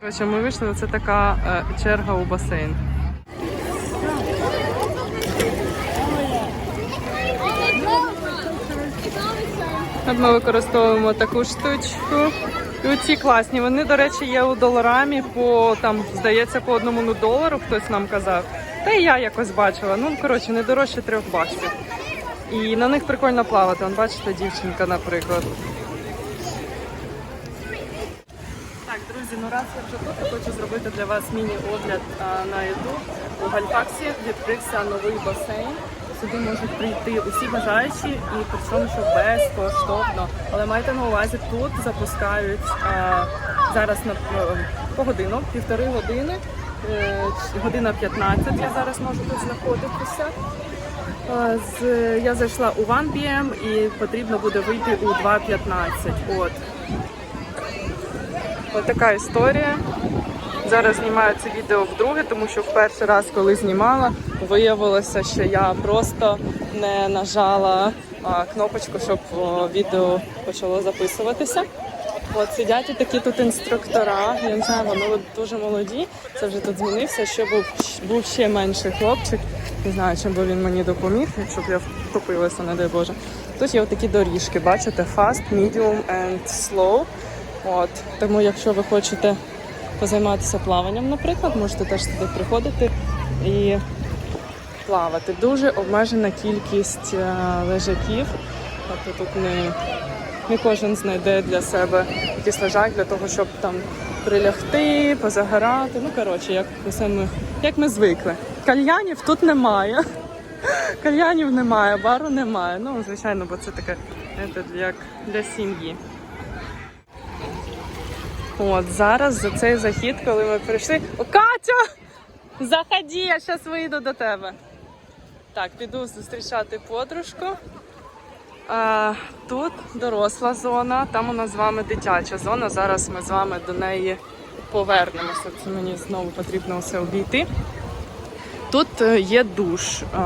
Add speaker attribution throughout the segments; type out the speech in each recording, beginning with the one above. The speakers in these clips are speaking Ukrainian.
Speaker 1: Коротше, ми вийшли, це така е, черга у басейн. От ми використовуємо таку штучку. І оці класні. Вони, до речі, є у доларамі по там, здається, по одному ну, долару хтось нам казав. Та і я якось бачила. Ну, коротше, не дорожче трьох баксів. І на них прикольно плавати. Вон, бачите, дівчинка, наприклад. Так, друзі, ну раз я вже тут, я хочу зробити для вас міні-огляд на YouTube. У Гальфаксі відкрився новий басейн. Сюди можуть прийти усі бажаючі і причому що безкоштовно. Але майте на увазі, тут запускають а, зараз на е, по годину, півтори години, е, година 15 я зараз можу тут знаходитися. З, я зайшла у 1 PM і потрібно буде вийти у 2.15. От. Ось така історія. Зараз знімаю це відео вдруге, тому що в перший раз, коли знімала, виявилося, що я просто не нажала кнопочку, щоб відео почало записуватися. От сидять такі тут інструктора. Я не знаю, вони дуже молоді. Це вже тут змінився. Ще був був ще менший хлопчик. Не знаю, чим би він мені допоміг, якщо б я втопилася, не дай Боже. Тут є такі доріжки, бачите, fast, medium and slow. От тому, якщо ви хочете позайматися плаванням, наприклад, можете теж сюди приходити і плавати. Дуже обмежена кількість е, лежаків. Тобто тут не, не кожен знайде для себе якийсь лежак для того, щоб там прилягти, позагорати. Ну коротше, як усе ми як ми звикли. Кальянів тут немає. Кальянів немає, бару немає. Ну, звичайно, бо це таке як для сім'ї. От зараз за цей захід, коли ми прийшли. О, Катя! Заходи, я зараз вийду до тебе. Так, піду зустрічати подружку. А, тут доросла зона, там у нас з вами дитяча зона. Зараз ми з вами до неї повернемося. Це мені знову потрібно все обійти. Тут е, є душ. Е,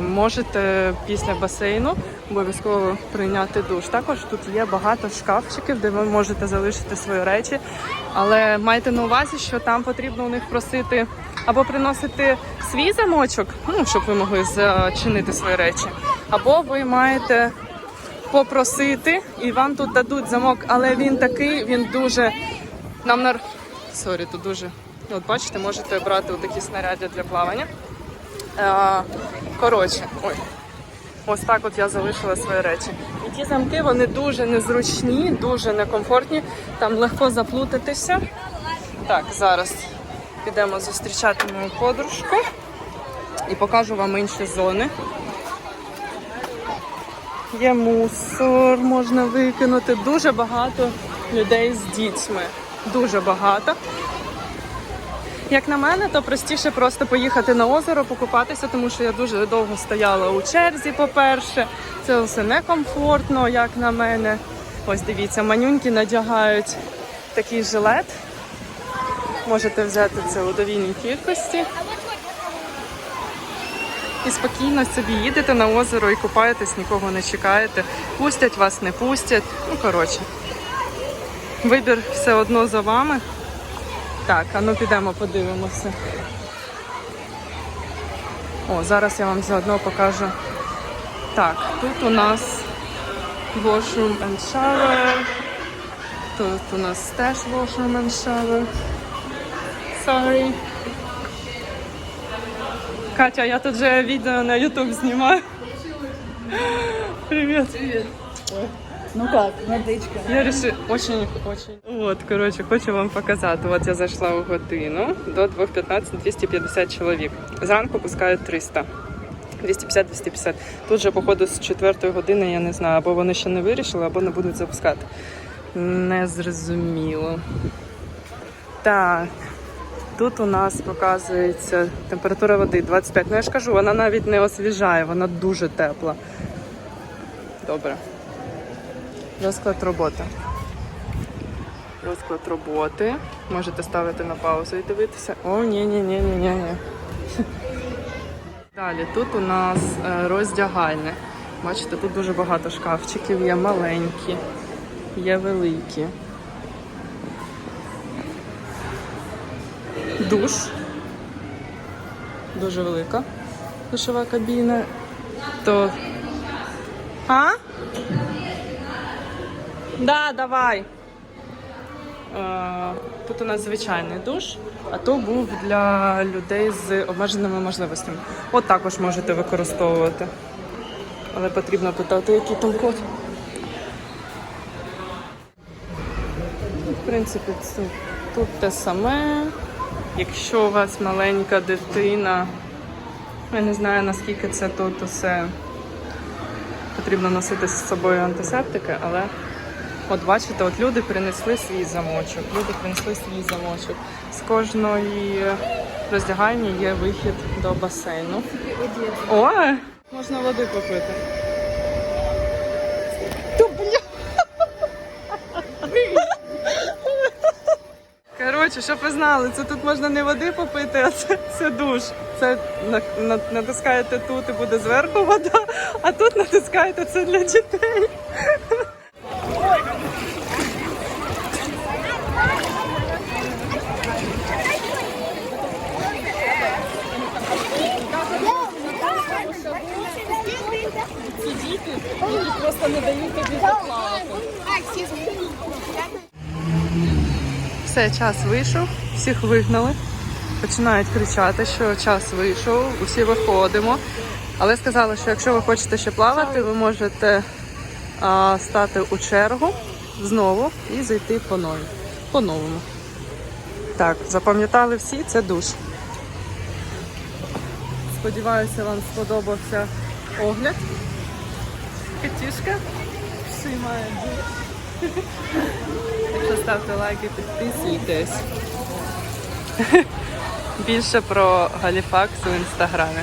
Speaker 1: Можете після басейну обов'язково прийняти душ. Також тут є багато шкафчиків, де ви можете залишити свої речі. Але майте на увазі, що там потрібно у них просити або приносити свій замочок, ну щоб ви могли зачинити свої речі, або ви маєте попросити, і вам тут дадуть замок, але він такий, він дуже нам нар... Сорі, тут дуже. От бачите, можете брати такі снаряди для плавання. Коротше, ой. Ось так от я залишила свої речі. І ті замки вони дуже незручні, дуже некомфортні. Там легко заплутатися. Так, зараз підемо зустрічати мою подружку і покажу вам інші зони. Є мусор, можна викинути. Дуже багато людей з дітьми. Дуже багато. Як на мене, то простіше просто поїхати на озеро, покупатися, тому що я дуже довго стояла у черзі, по-перше. Це все некомфортно, як на мене. Ось дивіться, манюньки надягають такий жилет. Можете взяти це у довільній кількості. І спокійно собі їдете на озеро і купаєтесь, нікого не чекаєте. Пустять вас, не пустять. Ну, коротше. Вибір все одно за вами. Так, а ну підемо подивимося. О, зараз я вам заодно покажу. Так, тут у нас washroom and shower. Тут у нас теж washroom and shower. Sorry. Катя, я тут же відео на YouTube знімаю. Привет. Привет.
Speaker 2: Ну как, водичка.
Speaker 1: Я решила, очень, очень. Вот, короче, хочу вам показати. От я зайшла у годину до 2.15 250 чоловік. Зранку пускають 300. 250-250. Тут же, походу, з 4 години, я не знаю, або вони ще не вирішили, або не будуть запускати. Не зрозуміло. Так. Тут у нас показується температура води 25. Ну я ж кажу, вона навіть не освіжає, вона дуже тепла. Добре. Розклад роботи. Розклад роботи. Можете ставити на паузу і дивитися. О, ні, ні, ні, ні, ні, ні. Далі тут у нас е, роздягальне. Бачите, тут дуже багато шкафчиків, є маленькі, є великі. душ. Дуже велика душова кабіна. То. А? Да, давай. Е, Тут у нас звичайний душ, а то був для людей з обмеженими можливостями. От також можете використовувати. Але потрібно питати, який там код. В принципі, це тут те саме. Якщо у вас маленька дитина, я не знаю наскільки це тут усе потрібно носити з собою антисептики, але от бачите, от люди принесли свій замочок. Люди принесли свій замочок. З кожної роздягальні є вихід до басейну. О, можна води попити. Коротше, щоб ви знали, це тут можна не води попити, а це, це душ. Це на, на, натискаєте тут і буде зверху вода, а тут натискаєте це для дітей.
Speaker 2: Просто не дають тобі поплавати.
Speaker 1: Все, час вийшов, всіх вигнали. Починають кричати, що час вийшов, усі виходимо. Але сказали, що якщо ви хочете ще плавати, ви можете а, стати у чергу знову і зайти по новій. По-новому. Так, запам'ятали всі, це душ. Сподіваюся, вам сподобався огляд. Катюшка всіймає Так Якщо ставте лайки, підписуйтесь. Більше про Галіфакс у інстаграмі.